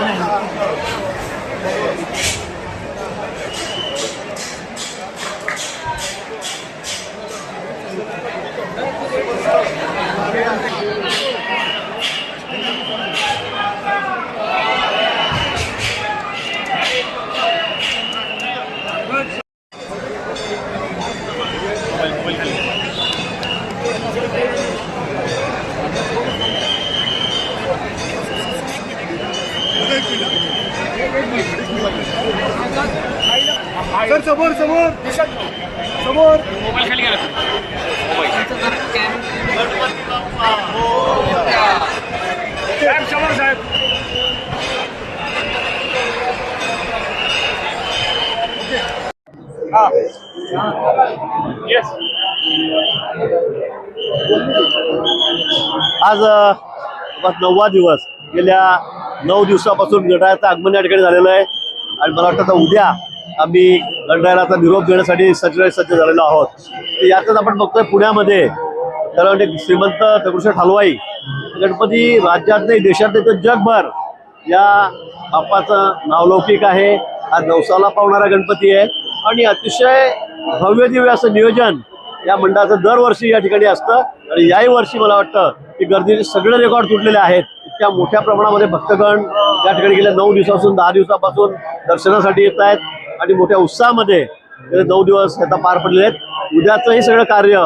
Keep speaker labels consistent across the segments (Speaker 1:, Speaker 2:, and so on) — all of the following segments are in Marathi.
Speaker 1: này.
Speaker 2: सर समोर समोर समोर साहेब समोर साहेब येस
Speaker 3: आज अ, बस नववा दिवस गेल्या नऊ दिवसापासून गणरायाचं आगमन या ठिकाणी झालेलं आहे. आणि मला वाटतं आता उद्या आम्ही गणरायाला निरोप देण्यासाठी सज्ज सज्ज झालेलो आहोत. यातच आपण बघतोय पुण्यामध्ये त्याला म्हणजे श्रीमंत दगडूशेठ हलवाई गणपती राज्यात नाही देशात नाही तर जगभर या बाप्पाचं नावलौकिक आहे. हा नवसाला पावणारा गणपती आहे. आणि अतिशय भव्य दिव्य असं नियोजन या मंडळाचं दरवर्षी या ठिकाणी असतं. आणि याही वर्षी मला वाटतं की गर्दीचे सगळे रेकॉर्ड तुटलेले आहेत. त्या मोठ्या प्रमाणामध्ये भक्तगण या ठिकाणी गेल्या नऊ दिवसापासून दहा दिवसापासून दर्शनासाठी येत आहेत आणि मोठ्या उत्साहामध्ये गेले. नऊ दिवस आता पार पडलेले आहेत. उद्याचं हे सगळं कार्य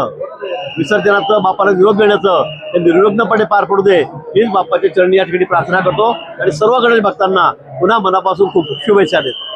Speaker 3: विसर्जनाचं बापाला निरोप देण्याचं हे निर्विघ्नपणे पार पडू दे. हीच बाप्पाच्या चरणी या ठिकाणी प्रार्थना करतो. आणि सर्व गणेश भक्तांना पुन्हा मनापासून खूप शुभेच्छा देतो.